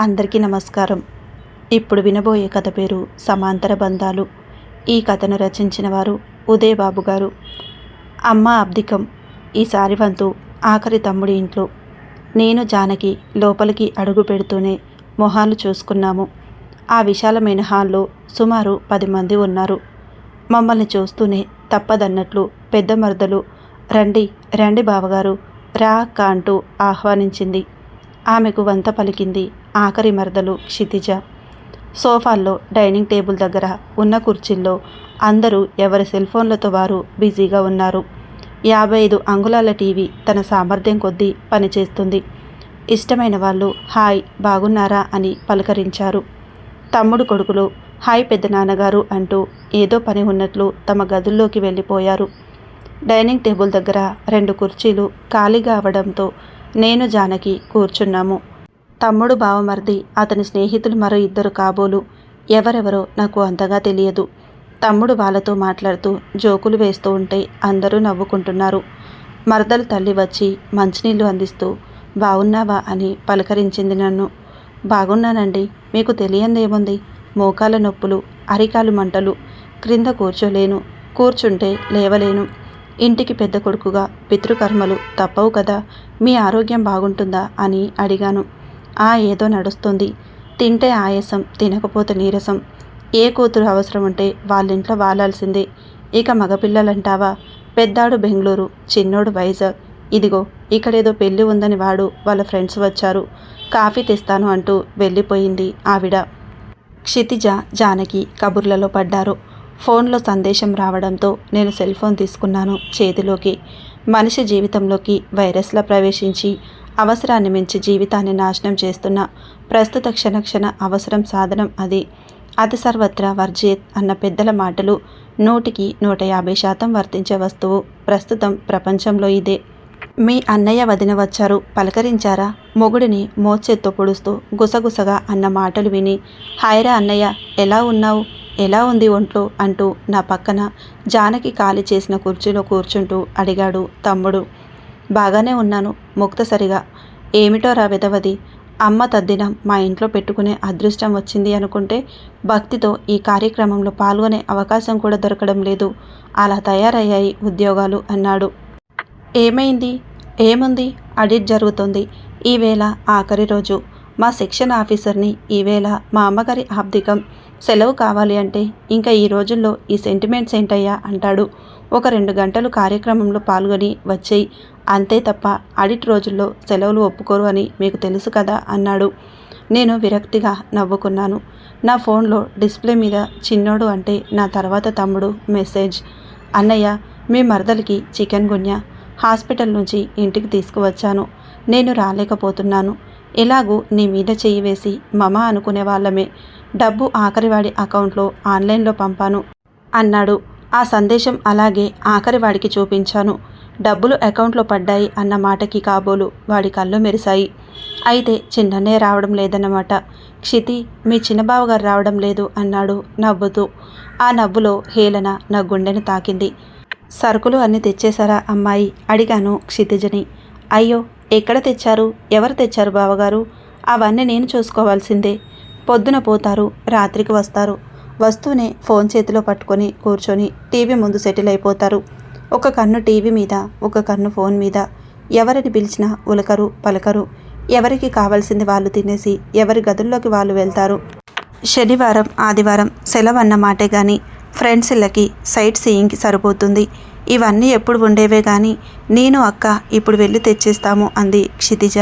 అందరికీ నమస్కారం. ఇప్పుడు వినబోయే కథ పేరు సమాంతర బంధాలు. ఈ కథను రచించిన వారు ఉదయబాబు గారు. అమ్మ అబ్దికం ఈసారి వంతు ఆఖరి తమ్ముడి ఇంట్లో. నేను జానకి లోపలికి అడుగు పెడుతూనే మొహాలు చూసుకున్నాము. ఆ విశాలమైన హాల్లో సుమారు పది మంది ఉన్నారు. మమ్మల్ని చూస్తూనే తప్పదన్నట్లు పెద్ద మరదలు రండి రండి బావగారు రా అక్క అంటూ ఆహ్వానించింది. ఆమెకు వంత పలికింది ఆఖరి మరదలు క్షితిజ. సోఫాల్లో డైనింగ్ టేబుల్ దగ్గర ఉన్న కుర్చీల్లో అందరూ ఎవరి సెల్ ఫోన్లతో వారు బిజీగా ఉన్నారు. యాభై ఐదు అంగుళాల టీవీ తన సామర్థ్యం కొద్దీ పనిచేస్తుంది. ఇష్టమైన వాళ్ళు హాయ్ బాగున్నారా? అని పలకరించారు. తమ్ముడు కొడుకులు హాయ్ పెద్ద నాన్నగారు అంటూ ఏదో పని ఉన్నట్లు తమ గదుల్లోకి వెళ్ళిపోయారు. డైనింగ్ టేబుల్ దగ్గర రెండు కుర్చీలు ఖాళీగా అవడంతో నేను జానకి కూర్చున్నాము. తమ్ముడు బావమరిది అతని స్నేహితులు మరో ఇద్దరు కాబోలు. ఎవరెవరో నాకు అంతగా తెలియదు. తమ్ముడు వాళ్ళతో మాట్లాడుతూ జోకులు వేస్తూ ఉంటే అందరూ నవ్వుకుంటున్నారు. మరదలు తల్లి వచ్చి మంచినీళ్ళు అందిస్తూ బాగున్నావా అని పలకరించింది నన్ను. బాగున్నానండి. మీకు తెలియందేముంది మోకాల నొప్పులు అరికాలు మంటలు. క్రింద కూర్చోలేను. కూర్చుంటే లేవలేను. ఇంటికి పెద్ద కొడుకుగా పితృకర్మలు తప్పవు కదా మీ ఆరోగ్యం బాగుంటుందా అని అడిగాను. ఆ ఏదో నడుస్తుంది. తింటే ఆయాసం తినకపోతే నీరసం. ఏ కూతురు అవసరం ఉంటే వాళ్ళింట్లో వాలాల్సిందే. ఇక మగపిల్లలంటావా? పెద్దాడు బెంగళూరు చిన్నోడు వైజాగ్. ఇదిగో ఇక్కడేదో పెళ్ళి ఉందని వాడు వాళ్ళ ఫ్రెండ్స్ వచ్చారు. కాఫీ తెస్తాను అంటూ వెళ్ళిపోయింది ఆవిడ. క్షితిజ జానకి కబుర్లలో పడ్డారు. ఫోన్లో సందేశం రావడంతో నేను సెల్ ఫోన్ తీసుకున్నాను చేతిలోకి. మనిషి జీవితంలోకి వైరస్లా ప్రవేశించి అవసరాన్ని మించి జీవితాన్ని నాశనం చేస్తున్న ప్రస్తుత క్షణక్షణ అవసరం సాధనం అది. అతి సర్వత్రా వర్జేత్ అన్న పెద్దల మాటలు నూటికి నూట యాభై శాతం వర్తించే వస్తువు ప్రస్తుతం ప్రపంచంలో ఇదే. మీ అన్నయ్య వదిన వచ్చారు పలకరించారా? మొగుడిని మోచేత్తో పొడుస్తూ గుసగుసగా అన్న మాటలు విని హాయరా అన్నయ్య ఎలా ఉన్నావు? ఎలా ఉంది ఒంట్లో? అంటూ నా పక్కన జానకి ఖాళీ చేసిన కుర్చీలో కూర్చుంటూ అడిగాడు తమ్ముడు. బాగానే ఉన్నాను ముక్తసరిగా. ఏమిటో రా విధవది అమ్మ తద్దినం మా ఇంట్లో పెట్టుకునే అదృష్టం వచ్చింది అనుకుంటే భక్తితో ఈ కార్యక్రమంలో పాల్గొనే అవకాశం కూడా దొరకడం లేదు. అలా తయారయ్యాయి ఉద్యోగాలు అన్నాడు. ఏమైంది? ఏముంది? అడిట్ జరుగుతుంది. ఈవేళ ఆఖరి రోజు. మా సెక్షన్ ఆఫీసర్ని ఈవేళ మా అమ్మగారి ఆబ్దికం సెలవు కావాలి అంటే ఇంకా ఈ రోజుల్లో ఈ సెంటిమెంట్స్ ఏంటయ్యా? అంటాడు. ఒక రెండు గంటలు కార్యక్రమంలో పాల్గొని వచ్చేయి. అంతే తప్ప అడిట్ రోజుల్లో సెలవులు ఒప్పుకోరు అని మీకు తెలుసు కదా? అన్నాడు. నేను విరక్తిగా నవ్వుకున్నాను. నా ఫోన్లో డిస్ప్లే మీద చిన్నోడు అంటే నా తర్వాత తమ్ముడు మెసేజ్. అన్నయ్య మీ మరదలికి చికెన్ గున్య. హాస్పిటల్ నుంచి ఇంటికి తీసుకువచ్చాను. నేను రాలేకపోతున్నాను. ఎలాగూ నీ మీద చెయ్యి వేసి మమ అనుకునే వాళ్ళమే. డబ్బు ఆఖరివాడి అకౌంట్లో ఆన్లైన్లో పంపాను అన్నాడు. ఆ సందేశం అలాగే ఆఖరివాడికి చూపించాను. డబ్బులు అకౌంట్లో పడ్డాయి అన్న మాటకి కాబోలు వాడి కళ్ళు మెరిశాయి. అయితే చిన్ననే రావడం లేదన్నమాట. క్షితి మీ చిన్నబావగారు రావడం లేదు అన్నాడు నవ్వుతూ. ఆ నవ్వులో హేళన నా గుండెను తాకింది. సరుకులు అన్నీ తెచ్చేశారా అమ్మాయి? అడిగాను క్షితిజని. అయ్యో ఎక్కడ తెచ్చారు? ఎవరు తెచ్చారు బావగారు? అవన్నీ నేను చూసుకోవాల్సిందే. పొద్దున పోతారు రాత్రికి వస్తారు. వస్తూనే ఫోన్ చేతిలో పట్టుకొని కూర్చొని టీవీ ముందు సెటిల్ అయిపోతారు. ఒక కన్ను టీవీ మీద ఒక కన్ను ఫోన్ మీద. ఎవరిని పిలిచినా ఉలకరు పలకరు. ఎవరికి కావాల్సింది వాళ్ళు తినేసి ఎవరి గదుల్లోకి వాళ్ళు వెళ్తారు. శనివారం ఆదివారం సెలవు అన్న మాటే కానీ ఫ్రెండ్స్ ఇళ్ళకి సైట్ సీయింగ్కి సరిపోతుంది. ఇవన్నీ ఎప్పుడు ఉండేవే కానీ నేను అక్క ఇప్పుడు వెళ్ళి తెచ్చేస్తాము అంది క్షితిజ.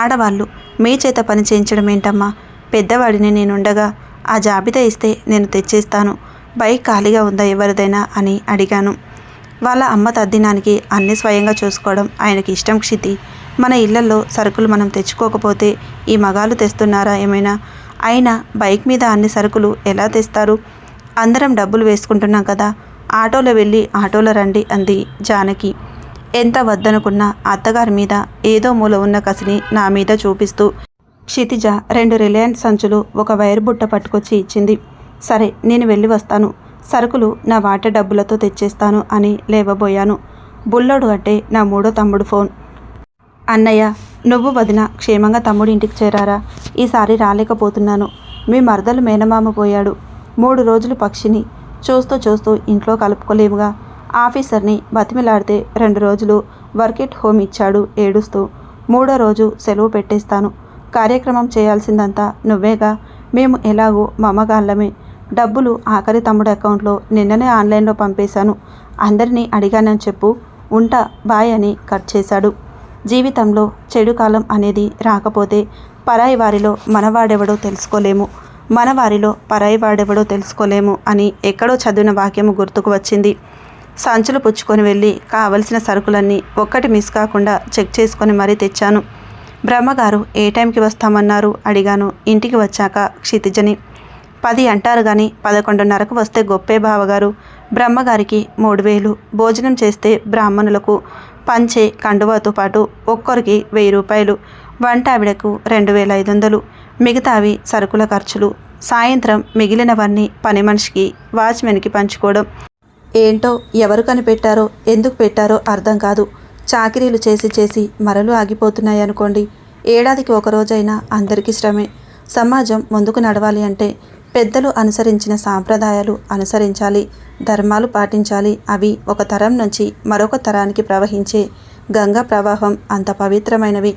ఆడవాళ్ళు మీ చేత పని చేయించడం ఏంటమ్మా పెద్దవాడిని నేనుండగా ఆ జాబితా ఇస్తే నేను తెచ్చేస్తాను. బైక్ ఖాళీగా ఉందా ఎవరిదైనా అని అడిగాను. వాళ్ళ అమ్మ తద్దినానికి అన్ని స్వయంగా చూసుకోవడం ఆయనకి ఇష్టం క్షితి. మన ఇళ్ళలో సరుకులు మనం తెచ్చుకోకపోతే ఈ మగాలు తెస్తున్నారా ఏమైనా? అయినా బైక్ మీద అన్ని సరుకులు ఎలా తెస్తారు? అందరం డబ్బులు వేసుకుంటున్నాం కదా ఆటోలో వెళ్ళి ఆటోలో రండి అంది జానకి. ఎంత వద్దనుకున్నా అత్తగారి మీద ఏదో మూల ఉన్న కసిని నా మీద చూపిస్తూ క్షితిజ రెండు రిలయన్స్ సంచులు ఒక వైర్ బుట్ట పట్టుకొచ్చి ఇచ్చింది. సరే నేను వెళ్ళి వస్తాను. సరుకులు నా వాట డబ్బులతో తెచ్చేస్తాను అని లేవబోయాను. బుల్లోడు అంటే నా మూడో తమ్ముడు ఫోన్. అన్నయ్య నువ్వు వదిన క్షేమంగా తమ్ముడి ఇంటికి చేరారా? ఈసారి రాలేకపోతున్నాను. మీ మరదలు మేనమామ పోయాడు. మూడు రోజులు పక్షిని చూస్తూ చూస్తూ ఇంట్లో కలుపుకోలేముగా. ఆఫీసర్ని బతిమిలాడితే రెండు రోజులు వర్క్ ఎట్ హోమ్ ఇచ్చాడు ఏడుస్తూ. మూడో రోజు సెలవు పెట్టేస్తాను. కార్యక్రమం చేయాల్సిందంతా నువ్వేగా. మేము ఎలాగో మమ్మగాళ్ళమే డబ్బులు ఆఖరి తమ్ముడు అకౌంట్లో నిన్ననే ఆన్లైన్లో పంపేశాను. అందరినీ అడిగానని చెప్పు. ఉంటా బాయ్ అని కట్ చేశాడు. జీవితంలో చెడు కాలం అనేది రాకపోతే పరాయి వారిలో మనవాడెవడో తెలుసుకోలేము. మనవారిలో పరాయి వాడెవడో తెలుసుకోలేము అని ఎక్కడో చదివిన వాక్యము గుర్తుకు వచ్చింది. సంచులు పుచ్చుకొని వెళ్ళి కావలసిన సరుకులన్నీ ఒక్కటి మిస్ కాకుండా చెక్ చేసుకొని మరీ తెచ్చాను. బ్రహ్మగారు ఏ టైంకి వస్తామన్నారు? అడిగాను. ఇంటికి వచ్చాక క్షితిజని. పది అంటారు కానీ పదకొండున్నరకు వస్తే గొప్పే బావగారు. బ్రహ్మగారికి మూడు వేలు. భోజనం చేస్తే బ్రాహ్మణులకు పంచే కండువాతో పాటు ఒక్కరికి వెయ్యి రూపాయలు. వంట ఆవిడకు రెండు వేల ఐదు వందలు. మిగతావి సరుకుల ఖర్చులు. సాయంత్రం మిగిలినవన్నీ పని మనిషికి వాచ్మెన్కి పంచుకోవడం. ఏంటో ఎవరు కనిపెట్టారో ఎందుకు పెట్టారో అర్థం కాదు. చాకిరీలు చేసి చేసి మరలు ఆగిపోతున్నాయి అనుకోండి. ఏడాదికి ఒక రోజైనా అందరికీ శ్రమే. సమాజం ముందుకు నడవాలి అంటే పెద్దలు అనుసరించిన సాంప్రదాయాలు అనుసరించాలి. ధర్మాలు పాటించాలి. అవి ఒక తరం నుంచి మరొక తరానికి ప్రవహించే గంగా ప్రవాహం అంత పవిత్రమైనవి.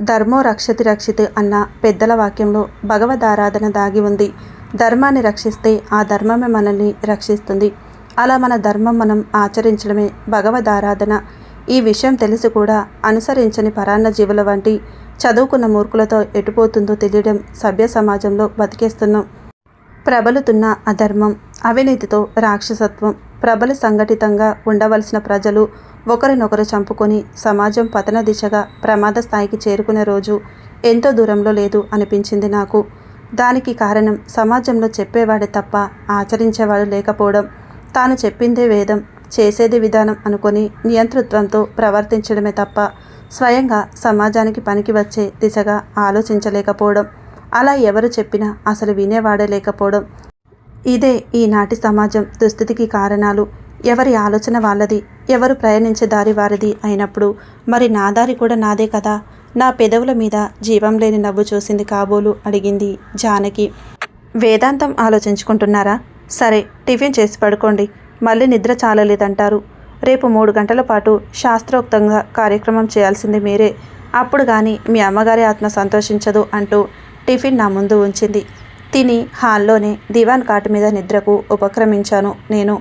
ధర్మో రక్షతి రక్షిత్ అన్న పెద్దల వాక్యంలో భగవదారాధన దాగి ఉంది. ధర్మాన్ని రక్షిస్తే ఆ ధర్మమే మనల్ని రక్షిస్తుంది. అలా మన ధర్మం మనం ఆచరించడమే భగవదారాధన. ఈ విషయం తెలిసి కూడా అనుసరించని పరాన్న జీవుల వంటి చదువుకున్న మూర్ఖులతో ఎటుపోతుందో తెలియడం సభ్య సమాజంలో బతికేస్తున్నాం. ప్రబలుతున్న అధర్మం అవినీతితో రాక్షసత్వం ప్రబల సంఘటితంగా ఉండవలసిన ప్రజలు ఒకరినొకరు చంపుకొని సమాజం పతన దిశగా ప్రమాద స్థాయికి చేరుకునే రోజు ఎంతో దూరంలో లేదు అనిపించింది నాకు. దానికి కారణం సమాజంలో చెప్పేవాడే తప్ప ఆచరించేవాడు లేకపోవడం తాను చెప్పిందే వేదం చేసేది విధానం అనుకొని నియంతృత్వంతో ప్రవర్తించడమే తప్ప స్వయంగా సమాజానికి పనికి వచ్చే దిశగా ఆలోచించలేకపోవడం అలా ఎవరు చెప్పినా అసలు వినేవాడే లేకపోవడం. ఇదే ఈనాటి సమాజం దుస్థితికి కారణాలు. ఎవరి ఆలోచన వాళ్ళది ఎవరు ప్రయాణించే దారి వారిది అయినప్పుడు మరి నా దారి కూడా నాదే కదా? నా పెదవుల మీద జీవం లేని నవ్వు చూసింది కాబోలు అడిగింది జానకి. వేదాంతం ఆలోచించుకుంటున్నారా? సరే టిఫిన్ చేసి పడుకోండి. మళ్ళీ నిద్ర చాలలేదంటారు. రేపు మూడు గంటల పాటు శాస్త్రోక్తంగా కార్యక్రమం చేయాల్సింది మీరే. అప్పుడు కానీ మీ అమ్మగారి ఆత్మ సంతోషించదు అంటూ టిఫిన్ నా ముందు ఉంచింది. తిని హాల్లోనే దివాన్ కాటు మీద నిద్రకు ఉపక్రమించాను నేను.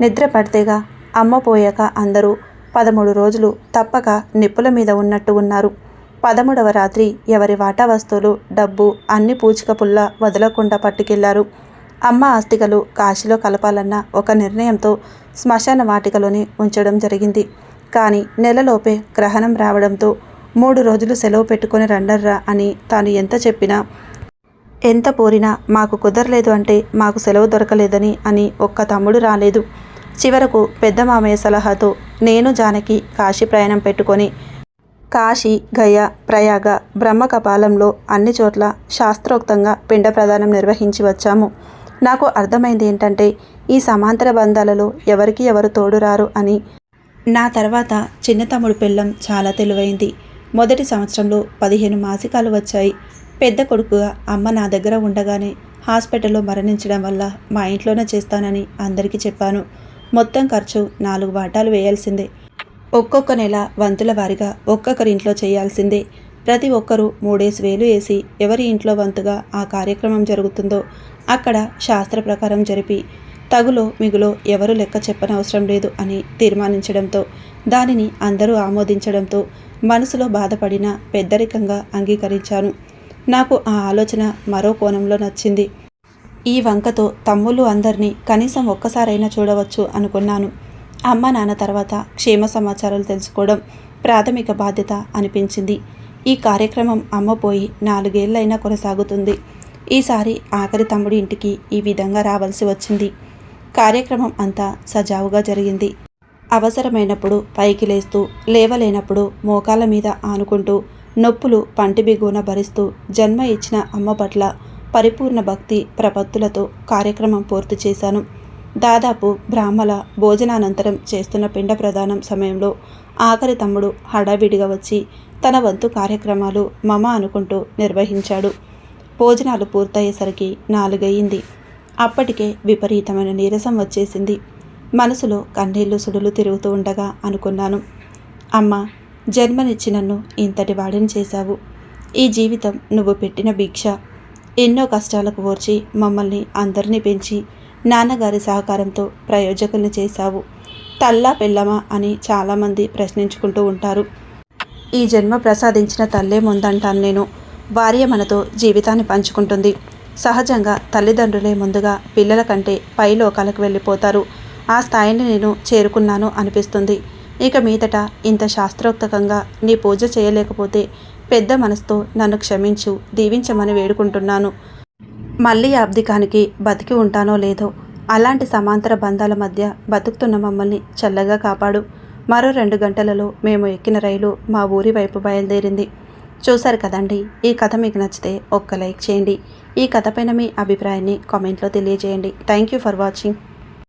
నిద్ర పడితేగా అమ్మ పోయాక అందరూ పదమూడు రోజులు తప్పక నిప్పుల మీద ఉన్నట్టు ఉన్నారు. పదమూడవ రాత్రి ఎవరి వాటా వస్తువులు డబ్బు అన్ని పూచిక పుల్ల వదలకుండా పట్టుకెళ్ళారు. అమ్మ ఆస్తికలు కాశీలో కలపాలన్న ఒక నిర్ణయంతో శ్మశాన వాటికలోనే ఉంచడం జరిగింది. కానీ నెలలోపే గ్రహణం రావడంతో మూడు రోజులు సెలవు పెట్టుకొని రండర్రా అని తాను ఎంత చెప్పినా ఎంత పోరినా మాకు కుదరలేదు అంటే మాకు సెలవు దొరకలేదని అని ఒక్క తమ్ముడు రాలేదు. చివరకు పెద్ద మామయ్య సలహాతో నేను జానకి కాశీ ప్రయాణం పెట్టుకొని కాశీ గయ ప్రయాగ బ్రహ్మకపాలంలో అన్ని చోట్ల శాస్త్రోక్తంగా పిండ ప్రదానం నిర్వహించి వచ్చాము. నాకు అర్థమైంది ఏంటంటే ఈ సమాంతర బంధాలలో ఎవరికి ఎవరు తోడురారు అని. నా తర్వాత చిన్న తమ్ముడు పెళ్ళం చాలా తెలివైంది. మొదటి సంవత్సరంలో పదిహేను మాసికాలు వచ్చాయి. పెద్ద కొడుకుగా అమ్మ నా దగ్గర ఉండగానే హాస్పిటల్లో మరణించడం వల్ల మా ఇంట్లోనే చేస్తానని అందరికీ చెప్పాను. మొత్తం ఖర్చు నాలుగు వాటాలు వేయాల్సిందే. ఒక్కొక్క నెల వంతుల వారిగా ఒక్కొక్కరింట్లో చేయాల్సిందే. ప్రతి ఒక్కరూ మూడేసి వేలు వేసి ఎవరి ఇంట్లో వంతుగా ఆ కార్యక్రమం జరుగుతుందో అక్కడ శాస్త్ర ప్రకారం జరిపి తగులో మిగులో ఎవరు లెక్క చెప్పనవసరం లేదు అని తీర్మానించడంతో దానిని అందరూ ఆమోదించడంతో మనసులో బాధపడిన పెద్దరికంగా అంగీకరించాను. నాకు ఆ ఆలోచన మరో కోణంలో నచ్చింది. ఈ వంకతో తమ్ముళ్ళు అందరినీ కనీసం ఒక్కసారైనా చూడవచ్చు అనుకున్నాను. అమ్మ నాన్న తర్వాత క్షేమ సమాచారాలు తెలుసుకోవడం ప్రాథమిక బాధ్యత అనిపించింది. ఈ కార్యక్రమం అమ్మపోయి నాలుగేళ్ళైనా కొనసాగుతుంది. ఈసారి ఆఖరి తమ్ముడి ఇంటికి ఈ విధంగా రావాల్సి వచ్చింది. కార్యక్రమం అంతా సజావుగా జరిగింది. అవసరమైనప్పుడు పైకి లేస్తూ లేవలేనప్పుడు మోకాల మీద ఆనుకుంటూ నొప్పులు పంటి బిగున భరిస్తూ జన్మ ఇచ్చిన అమ్మ పట్ల పరిపూర్ణ భక్తి ప్రపత్తులతో కార్యక్రమం పూర్తి చేశాను. దాదాపు బ్రాహ్మల భోజనానంతరం చేస్తున్న పిండ ప్రదానం సమయంలో ఆఖరి తమ్ముడు హడావిడిగా వచ్చి తన వంతు కార్యక్రమాలు మమ అనుకుంటూ నిర్వహించాడు. భోజనాలు పూర్తయ్యేసరికి నాలుగయింది అప్పటికే విపరీతమైన నీరసం వచ్చేసింది. మనసులో కన్నీళ్ళు సుడులు తిరుగుతూ ఉండగా అనుకున్నాను. అమ్మ జన్మనిచ్చి నన్ను ఇంతటి వాడిని చేశావు. ఈ జీవితం నువ్వు పెట్టిన భిక్ష. ఎన్నో కష్టాలకు ఓర్చి మమ్మల్ని అందరినీ పెంచి నాన్నగారి సహకారంతో ప్రయోజకుల్ని చేశావు. తల్లా పెళ్ళమా అని చాలామంది ప్రశ్నించుకుంటూ ఉంటారు. ఈ జన్మ ప్రసాదించిన తల్లే ముందంటాను నేను. భార్య మనతో జీవితాన్ని పంచుకుంటుంది. సహజంగా తల్లిదండ్రులే ముందుగా పిల్లల కంటే పై లోకాలకు వెళ్ళిపోతారు. ఆ స్థాయిని నేను చేరుకున్నాను అనిపిస్తుంది. ఇక మీదట ఇంత శాస్త్రోక్తకంగా నీ పూజ చేయలేకపోతే పెద్ద మనసుతో నన్ను క్షమించు దీవించమని వేడుకుంటున్నాను. మళ్ళీ అబ్దికానికి బతికి ఉంటానో లేదో అలాంటి సమాంతర బంధాల మధ్య బతుకుతున్న మమ్మల్ని చల్లగా కాపాడు. మరో రెండు గంటలలో మేము ఎక్కిన రైలు మా ఊరి వైపు బయలుదేరింది. చూశారు కదండి ఈ కథ మీకు నచ్చితే ఒక్క లైక్ చేయండి. ఈ కథ పైన మీ అభిప్రాయాన్ని కామెంట్లో తెలియజేయండి. Thank you for watching